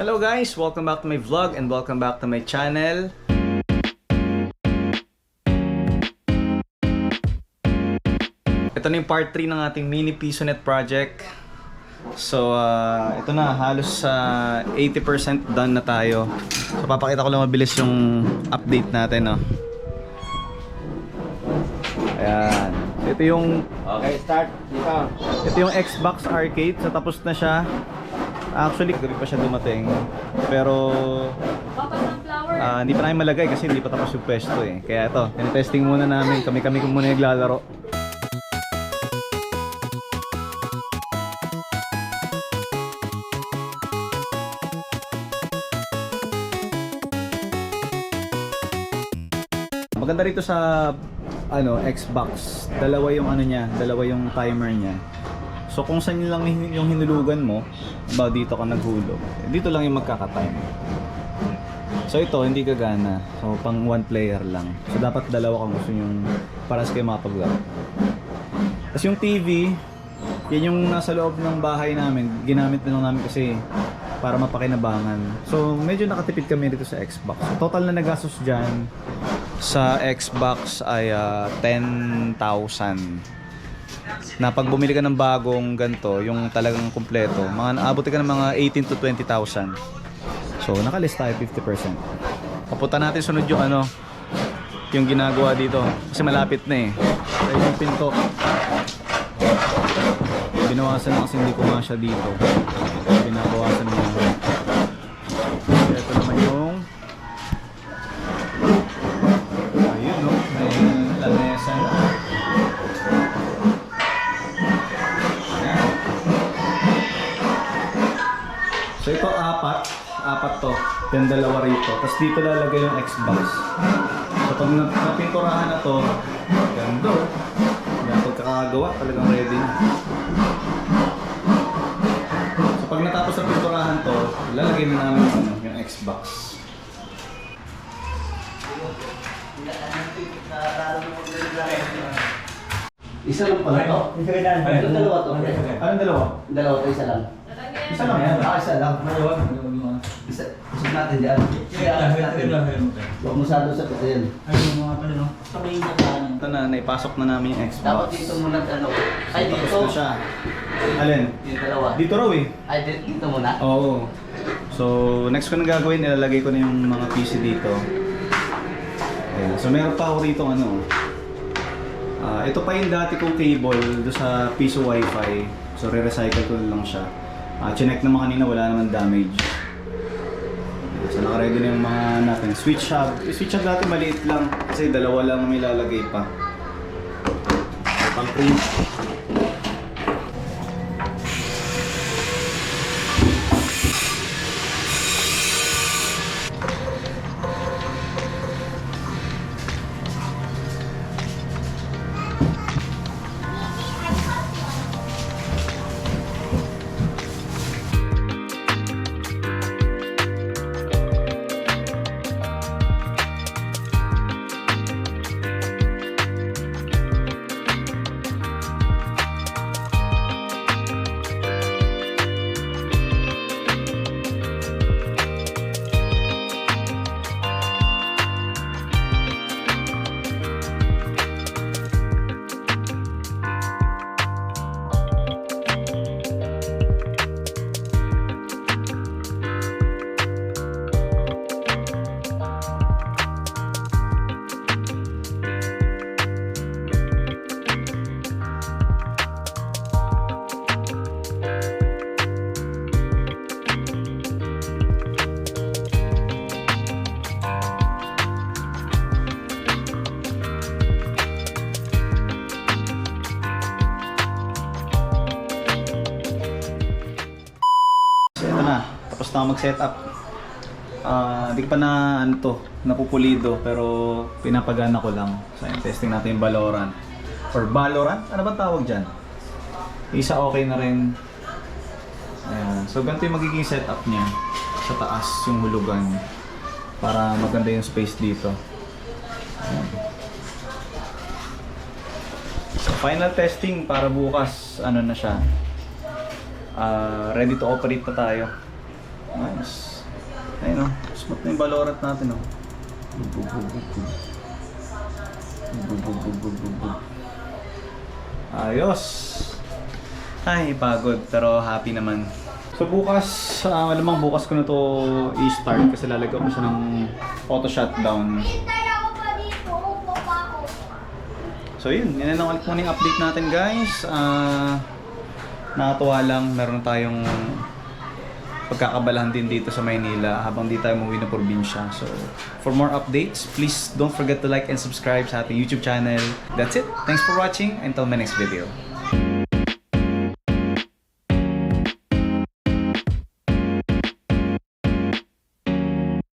Hello guys! Welcome back to my vlog and welcome back to my channel. Ito na yung part 3 ng ating mini PisoNet project. So, ah, ito na, halos sa 80% done na tayo. So, papakita ko lang mabilis yung update natin, no? Ayan. Ito yung Okay, start. Ito yung Xbox Arcade. So, tapos na siya. Actually, gabi pa siya dumating. Pero, ah, hindi pa namin malagay kasi hindi pa tapos yung pwesto eh. Kaya ito, tinetesting muna namin. Kami-kami kung muna naglalaro. Maganda rito sa ano Xbox, dalawa yung ano niya, dalawa yung timer niya. So kung saan lang yung hinulugan mo, ba dito ka naghulog. Dito lang yung magkaka-time. So ito hindi gagana. So pang one player lang. So dapat dalawa kung gusto yung para sa kayo makapaglaro. Tapos yung TV, yan yung nasa loob ng bahay namin. Ginamit na lang namin kasi para mapakinabangan. So medyo nakatipid kami dito sa Xbox. Total na nagastos dyan sa Xbox ay ah, 10,000 na pag bumili ka ng bagong ganto, yung talagang kumpleto, mga naabot ka ng mga 18 to 20,000. So, nakalis tayo 50%. Papunta natin sunod yung ano, yung ginagawa dito. Kasi malapit na eh. Ayun yung pinto. Binawasan na kasi hindi ko nga dito. Binabawasan mo yung... Ito naman yung... So ito apat, apat to. Yung dalawa rito. Tapos dito lalagay yung Xbox. So pag na- napinturahan na to, gando. Yan pagkakagawa, talagang ready na. So pag natapos ang pinturahan to, lalagay na namin yung, ano, yung Xbox. Isa lang pala to? Ito dalawa to. Anong dalawa? Dalawa to, isa lang. Isa lang yan. Ah, isa lang. Isa, isa natin dyan. Kaya natin. Huwag mo sado sa pito yan. Ito na, naipasok na namin yung Xbox. Dapat dito muna ano. Ay, dito. Tapos na siya. Alin? Yung dalawa. Dito raw eh. Ay, dito, dito muna. Oo. So, next ko na gagawin, ilalagay ko na yung mga PC dito. Ayan. So, meron pa ako rito ano. Ah, ito pa yung dati kong cable do sa piso wifi. So, re-recycle ko na lang siya. Ah, chinek naman kanina, wala naman damage. So, naka-ready na yung mga natin. Switch hub. Yung switch hub dati maliit lang. Kasi dalawa lang may lalagay pa. Pang Tapos na mag-setup. Ah, Hindi ko pa na ano to, napupulido pero pinapagana ko lang. So, ayun, testing natin yung Valorant. Or Valorant? Ano ba tawag dyan? Isa okay na rin. Ayan. So, ganito yung magiging setup niya. Sa taas yung hulugan. Para maganda yung space dito. So, final testing para bukas, ano na siya, Ah, ready to operate na tayo. Nice. Ayun oh, smooth na yung Valorant natin oh. Bug, bug. Ayos! Ay, pagod pero happy naman. So bukas, uh, alamang bukas ko na to i-start kasi lalagyan ko siya ng auto shutdown. So yun, yan lang ulit muna yung update natin guys. Ah, nakatuwa lang, meron tayong pagkakabalahan din dito sa Maynila habang di tayo umuwi ng probinsya. So, for more updates, please don't forget to like and subscribe sa ating YouTube channel. That's it. Thanks for watching. Until my next video.